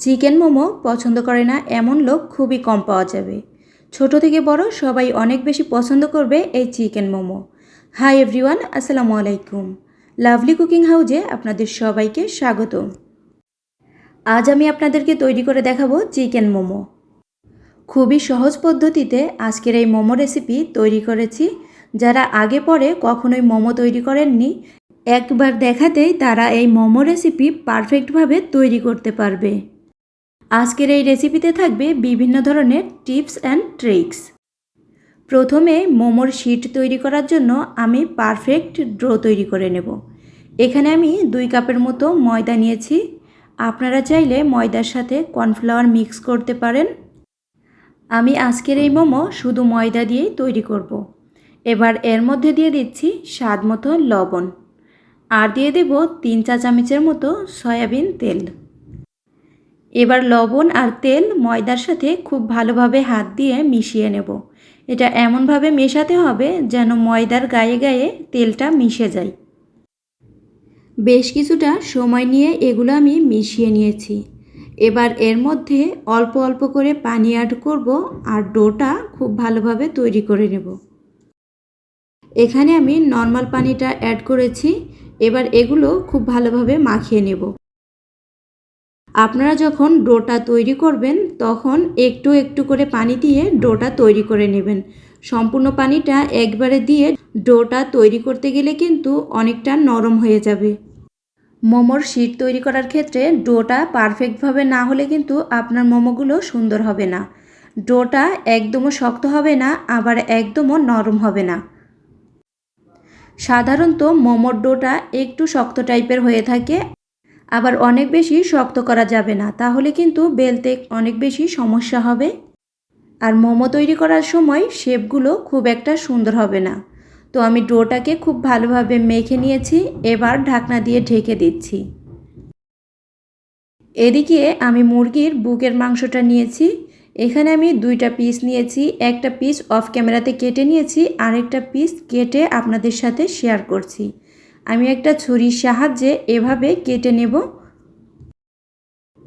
Chicken momo পছন্দ করে না এমন লোক খুবই কম পাওয়া যাবে। ছোট থেকে বড় সবাই অনেক বেশি পছন্দ করবে এই চিকেন মোমো। হাই এভরিওয়ান, আসসালামু আলাইকুম। লাভলি কুকিং হাউজে আপনাদের সবাইকে স্বাগত। আজ আমি আপনাদেরকে তৈরি করে দেখাবো চিকেন মোমো। খুবই সহজ পদ্ধতিতে আজকের এই মোমো রেসিপি তৈরি করেছি। যারা আগে পরে কখনোই মোমো তৈরি করেননি, একবার দেখাতেই তারা এই মোমো রেসিপি পারফেক্টভাবে তৈরি করতে পারবে। আজকের এই রেসিপিতে থাকবে বিভিন্ন ধরনের টিপস অ্যান্ড ট্রিক্স প্রথমে মোমোর শিট তৈরি করার জন্য আমি পারফেক্ট ড্রো তৈরি করে নেব। এখানে আমি দুই কাপের মতো ময়দা নিয়েছি। আপনারা চাইলে ময়দার সাথে কর্নফ্লাওয়ার মিক্স করতে পারেন। আমি আজকের এই মোমো শুধু ময়দা দিয়েই তৈরি করব। এবার এর মধ্যে দিয়ে দিচ্ছি স্বাদ মতো লবণ। আর দিয়ে দেব তিন চা চামচের মতো সয়াবিন তেল। এবার লবণ আর তেল ময়দার সাথে খুব ভালোভাবে হাত দিয়ে মিশিয়ে নেব। এটা এমনভাবে মেশাতে হবে যেন ময়দার গায়ে গায়ে তেলটা মিশে যায়। বেশ কিছুটা সময় নিয়ে এগুলো আমি মিশিয়ে নিয়েছি। এবার এর মধ্যে অল্প অল্প করে পানি অ্যাড করব আর ডোটা খুব ভালোভাবে তৈরি করে নেব। এখানে আমি নর্মাল পানিটা অ্যাড করেছি। এবার এগুলো খুব ভালোভাবে মাখিয়ে নেব। আপনারা যখন ডোটা তৈরি করবেন, তখন একটু একটু করে পানি দিয়ে ডোটা তৈরি করে নেবেন। সম্পূর্ণ পানিটা একবারে দিয়ে ডোটা তৈরি করতে গেলে কিন্তু অনেকটা নরম হয়ে যাবে। মোমোর শিট তৈরি করার ক্ষেত্রে ডোটা পারফেক্টভাবে না হলে কিন্তু আপনার মোমোগুলো সুন্দর হবে না। ডোটা একদমও শক্ত হবে না, আবার একদমও নরম হবে না। সাধারণত মোমোর ডোটা একটু শক্ত টাইপের হয়ে থাকে। আবার অনেক বেশি শক্ত করা যাবে না, তাহলে কিন্তু বেলতে অনেক বেশি সমস্যা হবে। আর মোমো তৈরি করার সময় শেপগুলো খুব একটা সুন্দর হবে না। তো আমি ডোটাকে খুব ভালোভাবে মেখে নিয়েছি, এবার ঢাকনা দিয়ে ঢেকে দিচ্ছি। এদিকে আমি মুরগির বুকের মাংসটা নিয়েছি। এখানে আমি দুইটা পিস নিয়েছি, একটা পিস অফ ক্যামেরাতে কেটে নিয়েছি, আরেকটা পিস কেটে আপনাদের সাথে শেয়ার করছি। আমি একটা ছুরির সাহায্যে এভাবে কেটে নেব।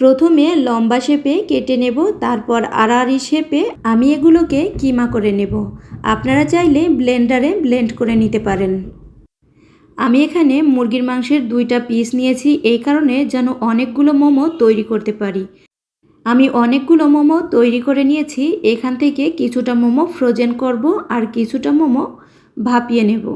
প্রথমে লম্বা শেপে কেটে নেব, তারপর আড়াআড়ি শেপে আমি এগুলোকে কিমা করে নেব। আপনারা চাইলে ব্লেন্ডারে ব্লেন্ড করে নিতে পারেন। আমি এখানে মুরগির মাংসের দুইটা পিস নিয়েছি, এই কারণে যেন অনেকগুলো মোমো তৈরি করতে পারি। আমি অনেকগুলো মোমো তৈরি করে নিয়েছি, এখান থেকে কিছুটা মোমো ফ্রোজেন করব আর কিছুটা মোমো ভাপিয়ে নেব।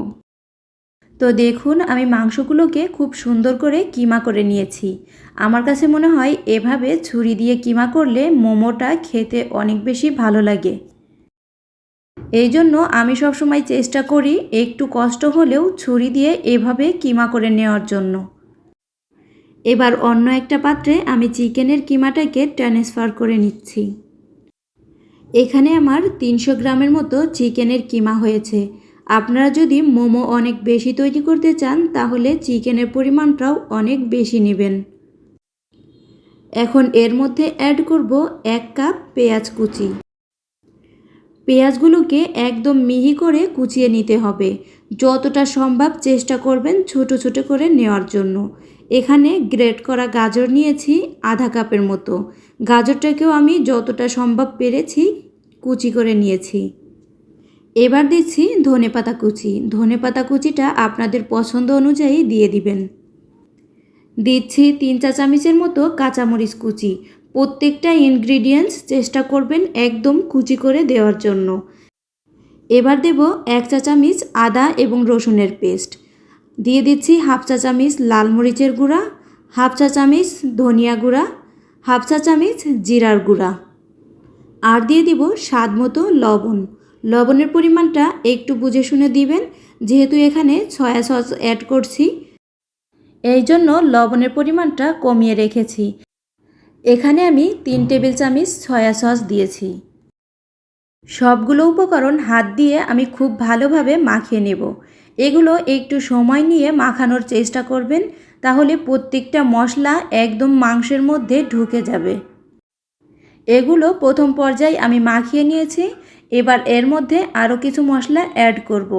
তো দেখুন, আমি মাংসগুলোকে খুব সুন্দর করে কিমা করে নিয়েছি। আমার কাছে মনে হয় এভাবে ছুরি দিয়ে কিমা করলে মোমোটা খেতে অনেক বেশি ভালো লাগে। এই জন্য আমি সবসময় চেষ্টা করি একটু কষ্ট হলেও ছুরি দিয়ে এভাবে কিমা করে নেওয়ার জন্য। এবার অন্য একটা পাত্রে আমি চিকেনের কিমাটাকে ট্রান্সফার করে নিচ্ছি। এখানে আমার তিনশো গ্রামের মতো চিকেনের কিমা হয়েছে। আপনারা যদি মোমো অনেক বেশি তৈরি করতে চান, তাহলে চিকেনের পরিমাণটাও অনেক বেশি নেবেন। এখন এর মধ্যে অ্যাড করব এক কাপ পেঁয়াজ কুচি। পেঁয়াজগুলোকে একদম মিহি করে কুচিয়ে নিতে হবে। যতটা সম্ভব চেষ্টা করবেন ছোট ছোট করে নেওয়ার জন্য। এখানে গ্রেট করা গাজর নিয়েছি আধা কাপের মতো। গাজরটাকেও আমি যতটা সম্ভব পেরেছি কুচি করে নিয়েছি। এবার দিচ্ছি ধনে পাতা কুচি। ধনে পাতা কুচিটা আপনাদের পছন্দ অনুযায়ী দিয়ে দিবেন। দিচ্ছি তিন চা চামচের মতো কাঁচামরিচ কুচি। প্রত্যেকটা ইনগ্রিডিয়েন্টস চেষ্টা করবেন একদম কুচি করে দেওয়ার জন্য। এবার দেব এক চা চামচ আদা এবং রসুনের পেস্ট। দিয়ে দিচ্ছি হাফ চা চামচ লাল মরিচের গুঁড়া, হাফ চা চামচ ধনিয়া গুঁড়া, হাফ চা চামচ জিরার গুঁড়া। আর দিয়ে দিব স্বাদ মতো লবণ। লবণের পরিমাণটা একটু বুঝে শুনে দিবেন, যেহেতু এখানে সয়া সস অ্যাড করছি। এই জন্য লবণের পরিমাণটা কমিয়ে রেখেছি। এখানে আমি তিন টেবিল চামচ সয়া সস দিয়েছি। সবগুলো উপকরণ হাত দিয়ে আমি খুব ভালোভাবে মাখিয়ে নেব। এগুলো একটু সময় নিয়ে মাখানোর চেষ্টা করবেন, তাহলে প্রত্যেকটা মশলা একদম মাংসের মধ্যে ঢুকে যাবে। এগুলো প্রথম পর্যায়ে আমি মাখিয়ে নিয়েছি। এবার এর মধ্যে আরও কিছু মশলা অ্যাড করব।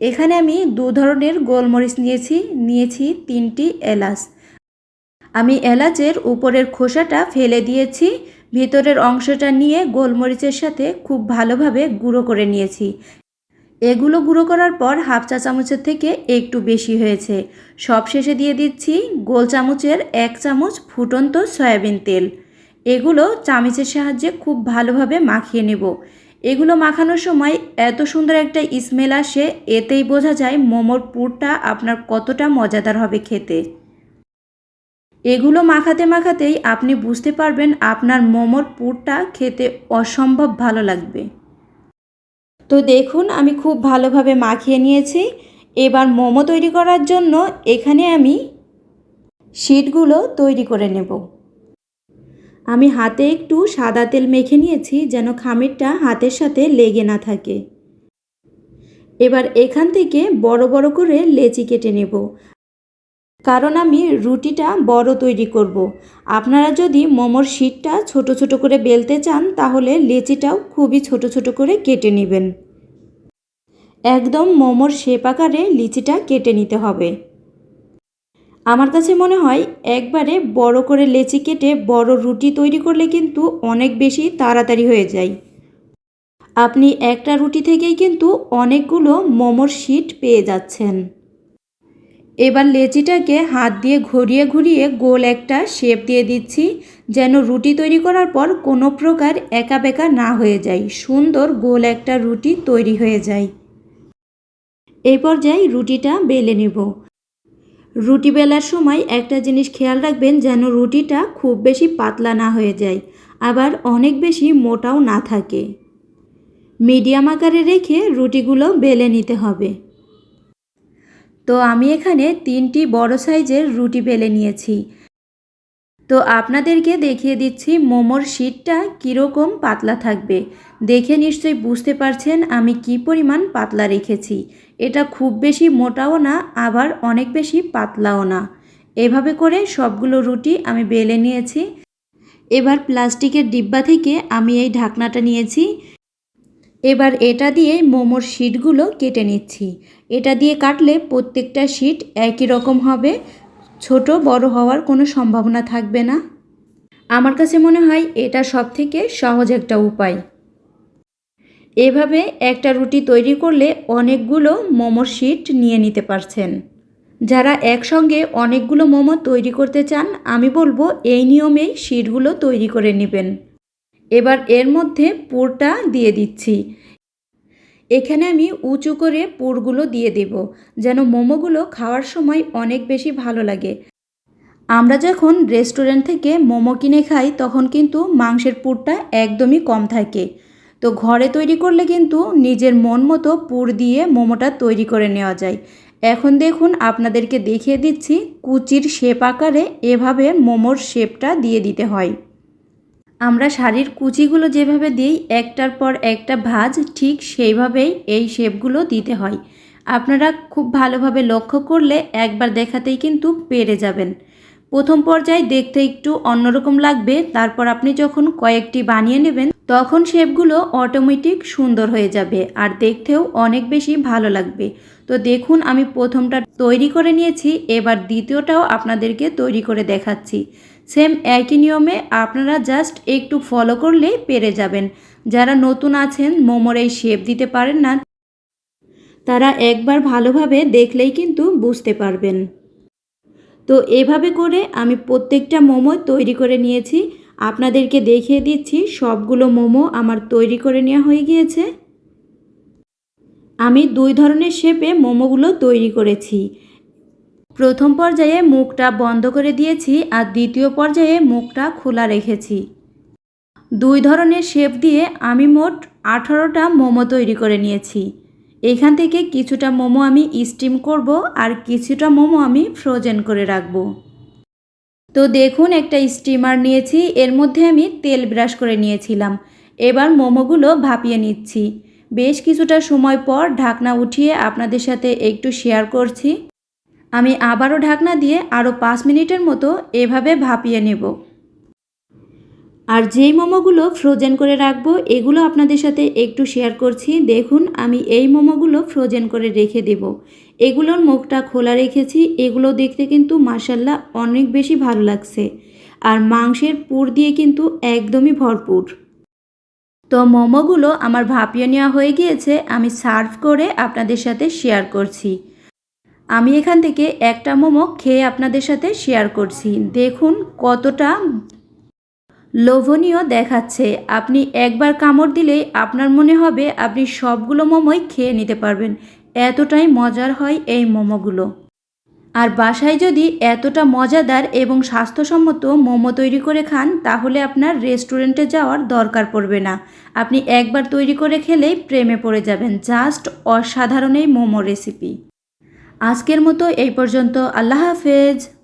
এখানে আমি দু ধরনের গোলমরিচ নিয়েছি নিয়েছি তিনটি এলাচ। আমি এলাচের উপরের খোসাটা ফেলে দিয়েছি, ভিতরের অংশটা নিয়ে গোলমরিচের সাথে খুব ভালোভাবে গুঁড়ো করে নিয়েছি। এগুলো গুঁড়ো করার পর হাফ চা চামচের থেকে একটু বেশি হয়েছে। সব শেষে দিয়ে দিচ্ছি গোল চামচের এক চামচ ফুটন্ত সয়াবিন তেল। এগুলো চামচের সাহায্যে খুব ভালোভাবে মাখিয়ে নেব। এগুলো মাখানোর সময় এত সুন্দর একটা স্মেল আসে, এতেই বোঝা যায় মোমোর পুরটা আপনার কতটা মজাদার হবে খেতে। এগুলো মাখাতে মাখাতেই আপনি বুঝতে পারবেন আপনার মোমোর পুরটা খেতে অসম্ভব ভালো লাগবে। তো দেখুন, আমি খুব ভালোভাবে মাখিয়ে নিয়েছি। এবার মোমো তৈরি করার জন্য এখানে আমি শিটগুলো তৈরি করে নেব। আমি হাতে একটু সাদা তেল মেখে নিয়েছি যেন খামিরটা হাতের সাথে লেগে না থাকে। এবার এখান থেকে বড় বড় করে লেচি কেটে নেব। কারণ আমি রুটিটা বড় তৈরি করব। আপনারা যদি মোমোর শিটটা ছোট ছোট করে বেলতে চান, তাহলে লেচিটাও খুবই ছোট ছোট করে কেটে নেবেন। একদম মোমোর শেপ আকারে লিচিটা কেটে নিতে হবে। আমার কাছে মনে হয় একবারে বড় করে লেচি কেটে বড় রুটি তৈরি করলে কিন্তু অনেক বেশি তাড়াতাড়ি হয়ে যায়। আপনি একটা রুটি থেকেই কিন্তু অনেকগুলো মোমোর শিট পেয়ে যাচ্ছেন। এবার লেচিটাকে হাত দিয়ে ঘুরিয়ে ঘুরিয়ে গোল একটা শেপ দিয়ে দিচ্ছি, যেন রুটি তৈরি করার পর কোনো প্রকার একা বেকা না হয়ে যায়, সুন্দর গোল একটা রুটি তৈরি হয়ে যায়। এই পর্যায়ে রুটিটা বেলে নেব। রুটি বেলার সময় একটা জিনিস খেয়াল রাখবেন যেন রুটিটা খুব বেশি পাতলা না হয়ে যায়, আবার অনেক বেশি মোটাও না থাকে। মিডিয়াম আকারে রেখে রুটিগুলো বেলে নিতে হবে। তো আমি এখানে তিনটি বড় সাইজের রুটি বেলে নিয়েছি। তো আপনাদেরকে দেখিয়ে দিচ্ছি মোমোর শিটটা কীরকম পাতলা থাকবে। দেখে নিশ্চয়ই বুঝতে পারছেন আমি কি পরিমাণ পাতলা রেখেছি। এটা খুব বেশি মোটাও না, আবার অনেক বেশি পাতলাও না। এভাবে করে সবগুলো রুটি আমি বেলে নিয়েছি। এবার প্লাস্টিকের ডিব্বা থেকে আমি এই ঢাকনাটা নিয়েছি। এবার এটা দিয়ে মোমোর শিটগুলো কেটে নিচ্ছি। এটা দিয়ে কাটলে প্রত্যেকটা শিট একই রকম হবে। ছোট, বড় হওয়ার কোনো সম্ভাবনা থাকবে না। আমার কাছে মনে হয় এটা সব থেকে সহজ একটা উপায়। এভাবে একটা রুটি তৈরি করলে অনেকগুলো মোমোর শিট নিয়ে নিতে পারছেন। যারা একসঙ্গে অনেকগুলো মোমো তৈরি করতে চান, আমি বলব এই নিয়মেই শিটগুলো তৈরি করে নেবেন। এবার এর মধ্যে পুরটা দিয়ে দিচ্ছি। এখানে আমি উঁচু করে পুরগুলো দিয়ে দেব, যেন মোমোগুলো খাওয়ার সময় অনেক বেশি ভালো লাগে। আমরা যখন রেস্টুরেন্ট থেকে মোমো কিনে খাই, তখন কিন্তু মাংসের পুরটা একদমই কম থাকে। তো ঘরে তৈরি করলে কিন্তু নিজের মন মতো পুর দিয়ে মোমোটা তৈরি করে নেওয়া যায়। এখন দেখুন, আপনাদেরকে দেখিয়ে দিচ্ছি কুচির শেপ আকারে এভাবে মোমোর শেপটা দিয়ে দিতে হয়। আমরা শাড়ির কুচিগুলো যেভাবে দিই, একটার পর একটা ভাজ, ঠিক সেইভাবেই এই শেপগুলো দিতে হয়। আপনারা খুব ভালোভাবে লক্ষ্য করলে একবার দেখাতেই কিন্তু পেরে যাবেন। প্রথম পর্যায়ে দেখতে একটু অন্যরকম লাগবে, তারপর আপনি যখন কয়েকটি বানিয়ে নেবেন, তখন শেপগুলো অটোমেটিক সুন্দর হয়ে যাবে আর দেখতেও অনেক বেশি ভালো লাগবে। তো দেখুন, আমি প্রথমটা তৈরি করে নিয়েছি, এবার দ্বিতীয়টাও আপনাদেরকে তৈরি করে দেখাচ্ছি। সেম একই নিয়মে আপনারা জাস্ট একটু ফলো করলেই পেরে যাবেন। যারা নতুন আছেন, মোমোর এই শেপ দিতে পারেন না, তারা একবার ভালোভাবে দেখলেই কিন্তু বুঝতে পারবেন। তো এভাবে করে আমি প্রত্যেকটা মোমো তৈরি করে নিয়েছি। আপনাদেরকে দেখিয়ে দিচ্ছি, সবগুলো মোমো আমার তৈরি করে নেওয়া হয়ে গিয়েছে। আমি দুই ধরনের শেপে মোমোগুলো তৈরি করেছি। প্রথম পর্যায়ে মুখটা বন্ধ করে দিয়েছি আর দ্বিতীয় পর্যায়ে মুখটা খোলা রেখেছি। দুই ধরনের শেপ দিয়ে আমি মোট আঠারোটা মোমো তৈরি করে নিয়েছি। এখান থেকে কিছুটা মোমো আমি স্টিম করব আর কিছুটা মোমো আমি ফ্রোজেন করে রাখব। তো দেখুন, একটা স্টিমার নিয়েছি, এর মধ্যে আমি তেল ব্রাশ করে নিয়েছিলাম। এবার মোমোগুলো ভাপিয়ে নিচ্ছি। বেশ কিছুটা সময় পর ঢাকনা উঠিয়ে আপনাদের সাথে একটু শেয়ার করছি। আমি আবারও ঢাকনা দিয়ে আরও পাঁচ মিনিটের মতো এভাবে ভাপিয়ে নেব। আর যেই মোমোগুলো ফ্রোজেন করে রাখব, এগুলো আপনাদের সাথে একটু শেয়ার করছি। দেখুন, আমি এই মোমোগুলো ফ্রোজেন করে রেখে দেব। এগুলোর মুখটা খোলা রেখেছি। এগুলো দেখতে কিন্তু মার্শাল্লাহ অনেক বেশি ভালো লাগছে। আর মাংসের পুর দিয়ে কিন্তু একদমই ভরপুর। তো মোমোগুলো আমার ভাপিয়ে নেওয়া হয়ে গিয়েছে, আমি সার্ভ করে আপনাদের সাথে শেয়ার করছি। আমি এখান থেকে একটা মোমো খেয়ে আপনাদের সাথে শেয়ার করছি। দেখুন কতটা লোভনীয় দেখাচ্ছে। আপনি একবার কামড় দিলেই আপনার মনে হবে আপনি সবগুলো মোমোই খেয়ে নিতে পারবেন। এতটাই মজার হয় এই মোমোগুলো। আর বাসায় যদি এতটা মজাদার এবং স্বাস্থ্যসম্মত মোমো তৈরি করে খান, তাহলে আপনার রেস্টুরেন্টে যাওয়ার দরকার পড়বে না। আপনি একবার তৈরি করে খেলেই প্রেমে পড়ে যাবেন। জাস্ট অসাধারণ এই মোমো রেসিপি। আজকের মতো এই পর্যন্ত। আল্লাহ হাফেজ।